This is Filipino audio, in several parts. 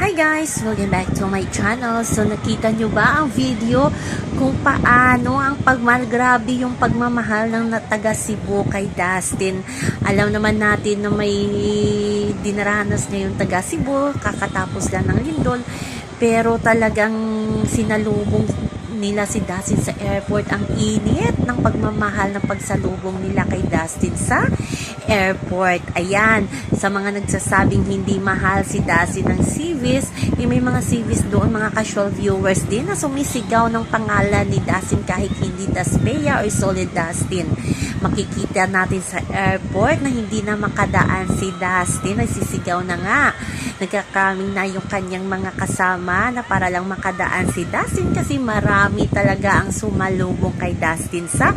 Hi guys! Welcome back to my channel. So nakita nyo ba ang video kung paano ang pagmalgrabe yung pagmamahal ng taga Cebu kay Dustin. Alam naman natin na may dinaranas niya taga Cebu, kakatapos lang ng lindol. Pero talagang sinalubong nila si Dustin sa airport ang init ng pagmamahal ng pagsalubong nila kay Dustin sa airport. Ayan, sa mga nagsasabing hindi mahal si Dustin ng Civis, eh, may mga Civis doon, mga casual viewers din na sumisigaw ng pangalan ni Dustin kahit hindi Dasbeya or Solid Dustin. Makikita natin sa airport na hindi na makadaan si Dustin, nagsisigaw na nga. Nagkakaming na yung kanyang mga kasama na para lang makadaan si Dustin kasi marami talaga ang sumalubong kay Dustin sa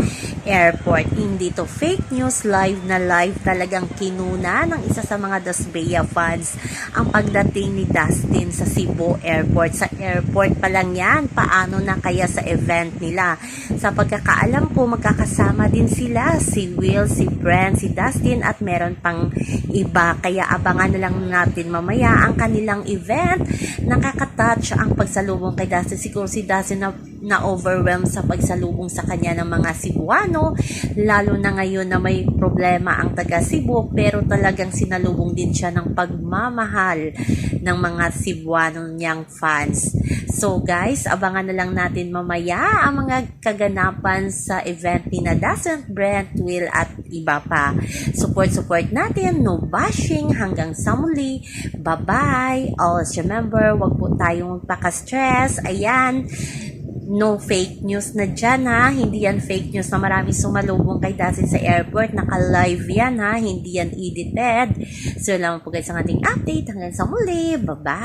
airport. Hindi to fake news, live na live talagang kinuna ng isa sa mga Dasbeya fans ang pagdating ni Dustin sa Cebu Airport. Sa airport pa lang yan, paano na kaya sa event nila? Sa pagkakaalam ko, magkakasama din sila, si Will, si Brent, si Dustin at meron pang iba. Kaya abangan na lang natin mamaya ang kanilang event. Nakaka-touch ang pagsalubong kay Dustin. Siguro si Dustin na na-overwhelm sa pagsalubong sa kanya ng mga Cebuano, lalo na ngayon na may problema ang taga Cebu, pero talagang sinalubong din siya ng pagmamahal ng mga Cebuano niyang fans. So guys, abangan na lang natin mamaya ang mga kaganapan sa event ni na Dustin, Brent, Will at iba pa. Support-support natin, no bashing, hanggang sa muli. Bye-bye! Always remember, wag po tayong magpaka-stress. Ayan, no fake news na dyan ha. Hindi yan fake news na maraming sumalubong kay Dustin sa airport. Naka-live yan ha. Hindi yan edited. So, lang po guys ang ating update. Hanggang sa muli. Bye-bye!